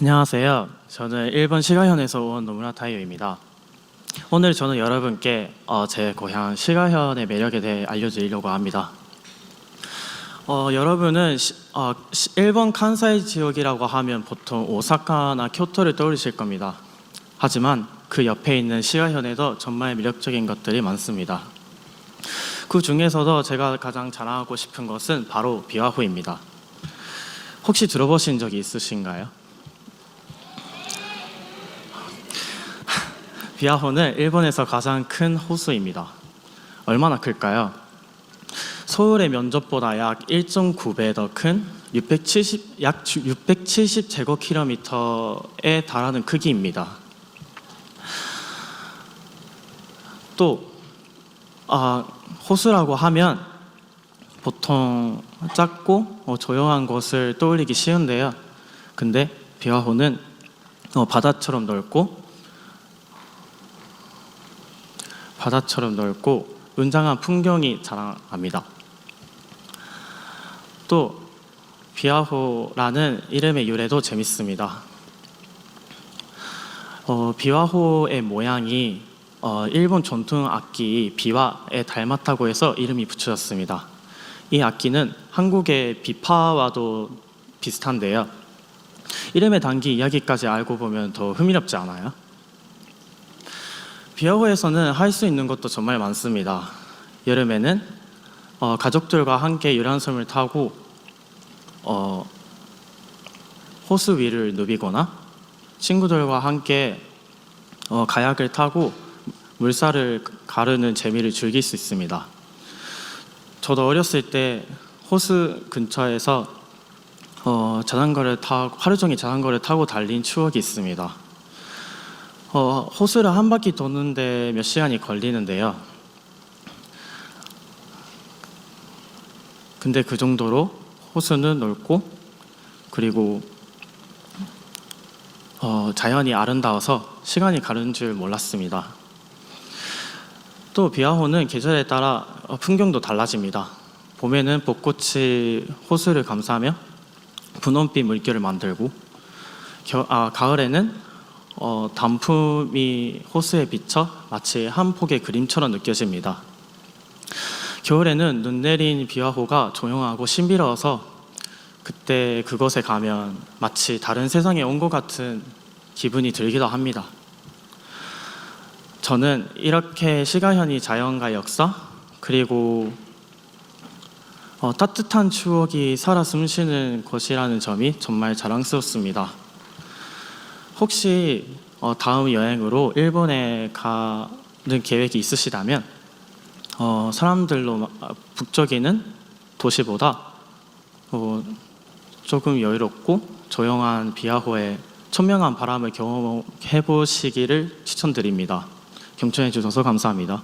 안녕하세요. 저는 일본 시가현에서 온 노무라 타이요입니다. 오늘 저는 여러분께 어, 제 고향 시가현의 매력에 대해 알려드리려고 합니다. 어, 여러분은 시- 어, 시- 일본 칸사이 지역이라고 하면 보통 오사카나 교토를 떠올리실 겁니다. 하지만 그 옆에 있는 시가현에도 정말 매력적인 것들이 많습니다. 그 중에서도 제가 가장 자랑하고 싶은 것은 바로 비와호입니다. 혹시 들어보신 적이 있으신가요? 비아호는 일본에서 가장 큰 호수입니다. 얼마나 클까요? 서울의 면적보다 약 1.9배 더 큰 670, 약 670 제곱킬로미터에 달하는 크기입니다. 또 아, 호수라고 하면 보통 작고 어, 조용한 곳을 떠올리기 쉬운데요. 근데 비와호는 어, 바다처럼 넓고 바다처럼 넓고 웅장한 풍경이 자랑합니다. 또 비와호라는 이름의 유래도 재밌습니다. 어, 비와호의 모양이 어, 일본 전통 악기 비와에 닮았다고 해서 이름이 붙여졌습니다. 이 악기는 한국의 비파와도 비슷한데요. 이름에 담긴 이야기까지 알고 보면 더 흥미롭지 않아요? 비어호에서는 할 수 있는 것도 정말 많습니다. 여름에는 어, 가족들과 함께 유람선을 타고 어, 호수 위를 누비거나 친구들과 함께 어, 가약을 타고 물살을 가르는 재미를 즐길 수 있습니다. 저도 어렸을 때 호수 근처에서 어, 자전거를 타고 하루 종일 자전거를 타고 달린 추억이 있습니다. 어, 호수를 한 바퀴 도는데 몇 시간이 걸리는데요. 근데 그 정도로 호수는 넓고 그리고 어, 자연이 아름다워서 시간이 가는 줄 몰랐습니다. 또 비아호는 계절에 따라 어, 풍경도 달라집니다. 봄에는 벚꽃이 호수를 감싸며 분홍빛 물결을 만들고 겨, 아, 가을에는 어, 단풍이 호수에 비쳐 마치 한 폭의 그림처럼 느껴집니다. 겨울에는 눈 내린 비와호가 조용하고 신비로워서 그때 그곳에 가면 마치 다른 세상에 온 것 같은 기분이 들기도 합니다. 저는 이렇게 시가현이 자연과 역사 그리고 어, 따뜻한 추억이 살아 숨쉬는 곳이라는 점이 정말 자랑스럽습니다. 혹시 어, 다음 여행으로 일본에 가는 계획이 있으시다면 어, 사람들로 마- 아, 북적이는 도시보다 어, 조금 여유롭고 조용한 비아호의 천명한 바람을 경험해 보시기를 추천드립니다. 경청해 주셔서 감사합니다.